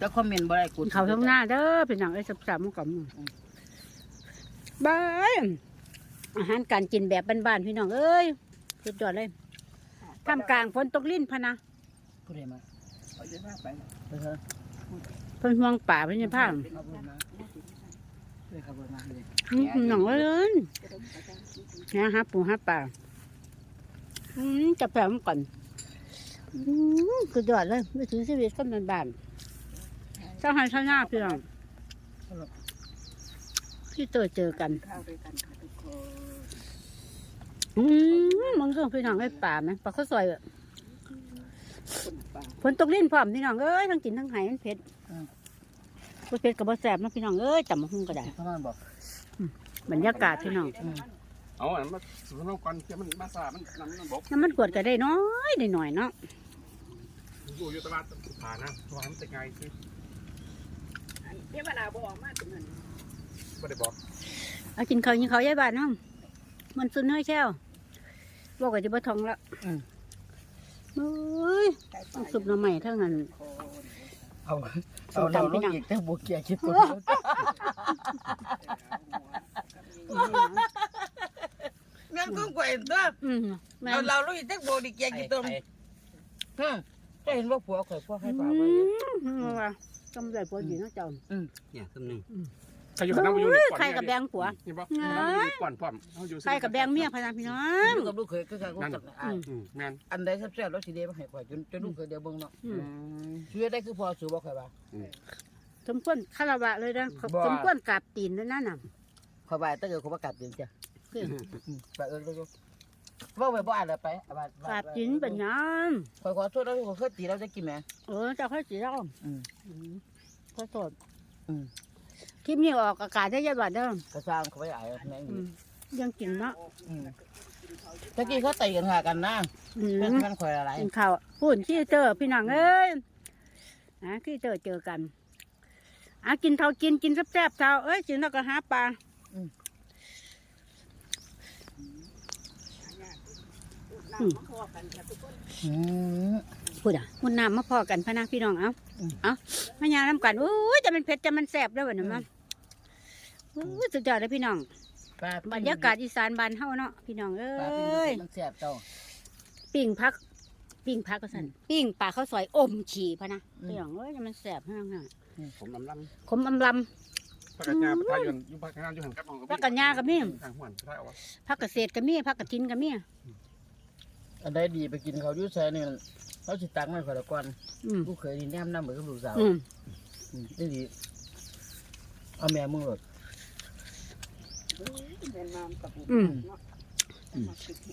แต่คอมเมนต์บ่ได้กูเขาทั้งหน้าเด้อพี่น้องไอ้สับสามกับบายอาหารการกินแบบบ้านๆพี่น้องเอ้ยสุดยอดเลยท่ามกลางฝนตกลิ้นพะนะผู้ใดมาเอาเยอะมากไปเออเฮ้ยเพิ่นห่วงป่าเพิ่นยังพาเอาบุญมาเลยขับรถมาเลยอืมหนังเลยนะฮะปูฮะป่าอืมจะแปลมก่อนอืมสุดยอดเลยไม่ถึงชีวิตคนบ้านๆ เจ้าให้ชาวนาพี่น้องพี่เตยเจอกันข้าวด้วยกันค่ะทุกคนอืมมึงก็พี่น้องไอ้ป่าไหมปลาข้าวซอยอะคนป่าฝนตกลิ้นพร้อมพี่น้องเอ้ยทั้งกินทั้งไหายมันเผ็ดบ่เผ็ดกับบ่แสบนะพี่น้องเอ้ยจำมาหุ้งก็ได้เขามาบอกบรรยากาศพี่น้องเอาอันมาสุนทรก่อนเที่ยมันมาซามันน้ำมันบกน้ำมันกวดก็ได้น้อยได้หน่อยเนาะอยู่อยู่ตะวันผ่านนะตะวันมันจะไงคือ เทวดาบอกมาถึงนั้นไม่ได้บอกเอากินข้าวยิงข้าวยายบ้านเนาะมันสุนเฮ้ยแช่วบอกว่าจะบ่ทองละเอ้ยใกล้ไปต้องสุบหน้ำใหม่เท่านั้นคนเอาเอาเราลงอีกแต่บุกเกียร์คิดตัวเงินกุ้งก๋วยตัวอืมแม่เอาเราลูกอีเต็กโบดิเกียกี่ตัวฮะจะเห็นว่าผัวข่อยพ่อให้อืป่าไว้เลยมว่า จำได้ผัวดีเนาะเจ้า เนี่ยคำหนึ่งใครอยู่กับน้ำอยู่ในก่อนใครกับแบงผัวนี่ปะน้ำอยู่ในก่อนพร้อมเขาอยู่ใครกับแบงเมียพะนันพี่น้องลูกกับลูกเคยก็คือกูกับอ่าอืมแม่นอันใดแซ่บๆแล้วสิเดียวมาให้ข่อยจนจนลูกเคยเดียวเบิ่งเนาะอืมช่วยได้คือพอสูบ่ข่อยว่าสมควรคารวะเลยนะบ่สมควรกราบตีนด้วยนั่นน่ะข่อยว่าแต่เกิดข่อยบ่กลับจริงจ้ะคือไปเอิ้นก็ ว่าไปบ่อ่านแล้วไปอะบาดกราบตีนเป็นหยังข่อยขอโทษแล้วข่อยเคยตีแล้วจะกินแหม เออเจ้าค่อยสีเราอืม อืมขอโทษอืมคลิปนี้ออกอากาศได้ยังบัดเด้อกระซ้างเขาไว้อายแม่งอืมยังกินเนาะอืมตะกี้เขาตีกันหากันนะอืมเป็นมันข่อยอะไรกินข้าวพูดขี้เจอพี่น้องเอ้ยอะขี้เจอเจอกันอะกินเท่ากินกินแซ่บๆเท่าเอ้ยกินแล้วก็หาปลา น้ำมาขอกันค่ะทุกคน อืม พูดอะมุนน้ำมาพอกันพะนะพี่น้องเอ้าอืมเอ้ามายาน้ำกันอู้ยจะเป็นเผ็ดจะมันแซ่บด้วยวะเนี่ยมั้งอู้ยสุดยอดเลยพี่น้องปลาบรรยากาศอีสานบ้านเฮาเนาะพี่น้องเอ้ปลาปิ้งยมันแซ่บเจ้าปิ้งพัก ปิ้งพักก็สั่นปิ้งปลาข้าวซอยอมฉี่พะนะพี่น้องเอ้ยจะมันแซ่บห้างผมลำลๆขมอำลำพักกัญญาพักอยู่อยู่พักงานอยู่หันกับำพักกัญญากับมี่ทางหัวใช่เอาวะพักเกษตรกับมี่พักกระทินกับมี่ อันใดดีไปกินเขาวอยุ่ใส่นี่เขาสิตักไม่ข่อยละก่อนอืมลูกเคยนี่แนมน้ำเหมือนกับลูกสาวอืมอืมนี่ดีเอาแม่มึงหลด เดินน้ำกับบุญอืมเนาะมาคิดแห